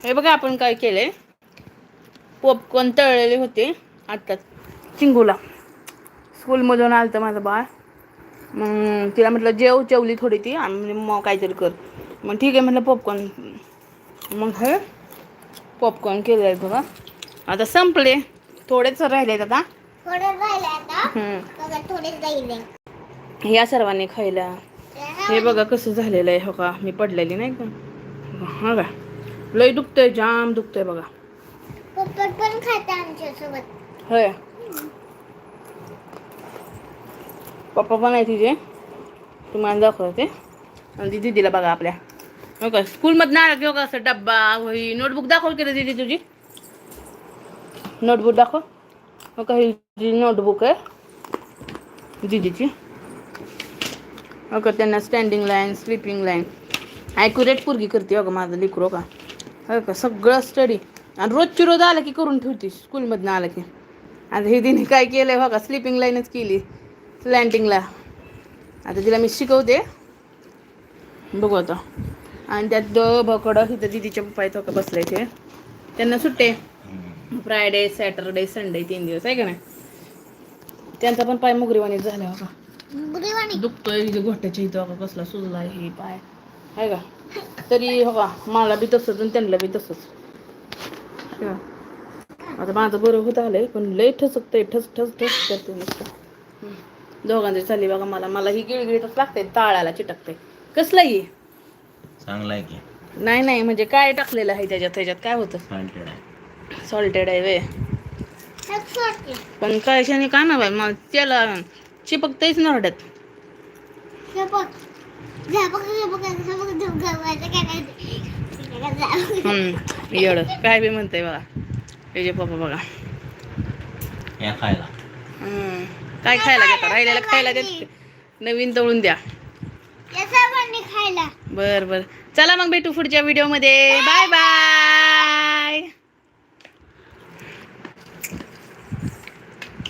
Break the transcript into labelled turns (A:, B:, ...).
A: हे बघा आपण काय केलंय? पॉपकॉर्न तळलेले होते आत्ताच. चिंगूला. स्कूलमधून आलं तर माझं बाळ. मग तिला म्हटलं जेव जेवली थोडी ती. आणि मग काहीतरी कर. मग ठीक आहे म्हटलं पॉपकॉर्न मग हे पॉपकॉर्न केलं आहे बघा. आता संपले. थोडेच राहिले आता. या सर्वांनी खायला. हे बघा कसं झालेलं आहे. हो का? मी पडलेली नाही का? हा का? लय दुखतंय जाम दुखतंय बघा.
B: पप्पट पण खाते आमच्यासोबत.
A: होय. पप्पा पण आहे तिचे तुम्हाला दाखवते. आणि ती दीदीला बघा आपल्या. हो का? स्कूलमधनं आला की हो का असं डब्बा वही नोटबुक दाखव केलं दीदी तुझी? नोटबुक दाखव. हो का? ही जी नोटबुक आहे दीदीची. हो का? त्यांना standing line sleeping line accurate पुरगी करते हो का माझं लिकरो का? हो का? सगळं स्टडी आणि रोजची रोज आलं की करून ठेवते स्कूलमधनं आलं की. आता हे तिने काय केलं आहे बघा स्लिपिंग लाईनच केली स्लँटिंगला आता तिला मी शिकवते. बघू आता. आणि त्यात द बकडं इथं दिदीच्या पप्पा इथं का बसले ते त्यांना सुट्टे. फ्रायडे सॅटरडे संडे तीन दिवस आहे का नाही? त्यांचा पण पाय मुगरीवाणीच झाला का दुखतोय घोट्याच्या इथं बघा कसला सुजला हे पाय. आहे का? तरी हो का मला बी तसंच आणि त्यांना बी तसंच. आता माझं बरं होत आलंय पण लय ठसकतंय ठस ठस ठस करते नुसतं. दोघांचे चालली बघा मला मला ही गिळगिळीतच लागते ताळाला चिटकते कसलं ही?
C: चांगला आहे की.
A: नाही नाही म्हणजे काय टाकलेलं आहे त्याच्यात त्याच्यात काय होतं?
C: सॉल्टेड आहे.
A: सॉल्टेड आहे वे पण काय शाने का ना बाई मला त्याला चिपकताईच नरड्यात.
B: गरवायचं काय
A: बी म्हणतंय बघा. त्याचे पप्पा बघा.
C: या खायला.
A: काय खायला घेता राहिलेलं खायला देत नवीन तळून द्या.
B: खायला.
A: बर बर. चला मग भेटू पुढच्या व्हिडिओमध्ये बाय बाय